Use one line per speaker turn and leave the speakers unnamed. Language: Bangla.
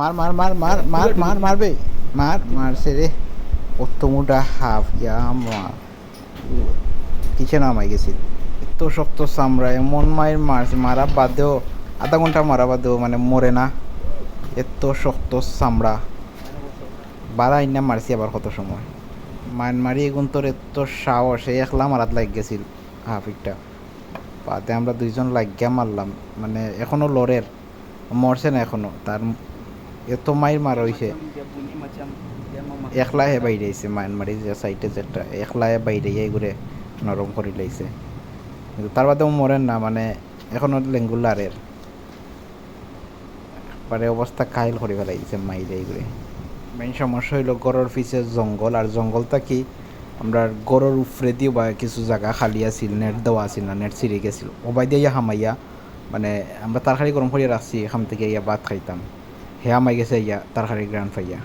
মার মার মার মার মার মার মারবে। মার মারছে রে। কত মোটা হাফ ইয়া মার। কিসে নামাই গেছিল। এত শক্ত চামড়া এমন মায়ের মারছে মারা বাদেও আধা ঘণ্টা মারা বাদেও মানে মরে না। এত শক্ত চামড়া বাড়াই না মারছি আবার কত সময়। মান মারি এগুন তোর এত সাহস এই একলা মারাত লাগ গেছিল হাফিকটা। বাদে আমরা দুইজন লাগিয়া মারলাম। মানে এখনও লড়ের। মরছে না এখনও। তার এত মাইর মার হইছে। একলাহে বাইরে আইছে, মায়ানমারি যে সাইটে যেটা একলাহে বাইরে এই ঘুরে নরম করে লাইছে। কিন্তু তার বাদেও মরেন না মানে এখনও লেঙ্গুলারের। পরে অবস্থা কাহিল করে ফেলাইছে মাইরে ঘুরে মেইন সমস্যা হইল গড়ের পিছে জঙ্গল, আর জঙ্গলটা কি? আমরা গড়ের উপরে দিয়ে বা কিছু জায়গা খালি আছিল নেট দেওয়া আছিল না নেট ছিঁড়ে গেছিল। ওবাই দিয়ে হামাইয়া মানে আমরা তরকারি গরম করিয়া রাখছি, এখান থেকে ইয়া ভাত খাইতাম। হে হামাই গেছে ইয়া তরকারি গ্রান পাইয়া